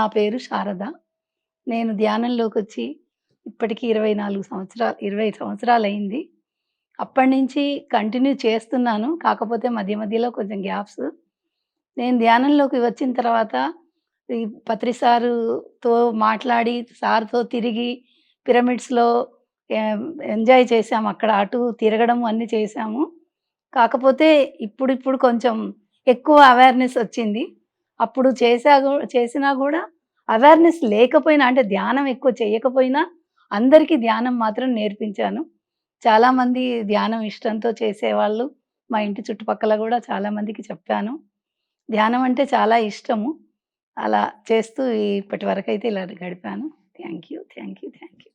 నా పేరు శారద. నేను ధ్యానంలోకి వచ్చి ఇప్పటికి ఇరవై నాలుగు సంవత్సరాలు ఇరవై సంవత్సరాలు అయింది అప్పటి నుంచి కంటిన్యూ చేస్తున్నాను. కాకపోతే మధ్య మధ్యలో కొంచెం గ్యాప్స్. నేను ధ్యానంలోకి వచ్చిన తర్వాత ఈ పత్రి సారుతో మాట్లాడి సార్తో తిరిగి పిరమిడ్స్లో ఎంజాయ్ చేసాము అక్కడ అటు తిరగడం అన్నీ చేసాము కాకపోతే ఇప్పుడు ఇప్పుడు కొంచెం ఎక్కువ అవేర్నెస్ వచ్చింది. అప్పుడు చేసా చేసినా కూడా అవేర్నెస్ లేకపోయినా అంటే ధ్యానం ఎక్కువ చేయకపోయినా అందరికీ ధ్యానం మాత్రం నేర్పించాను. చాలామంది ధ్యానం ఇష్టంతో చేసేవాళ్ళు మా ఇంటి చుట్టుపక్కల కూడా చాలామందికి చెప్పాను. ధ్యానం అంటే చాలా ఇష్టము. అలా చేస్తూ ఇప్పటి వరకు అయితే ఇలా గడిపాను. Thank you thank you thank you.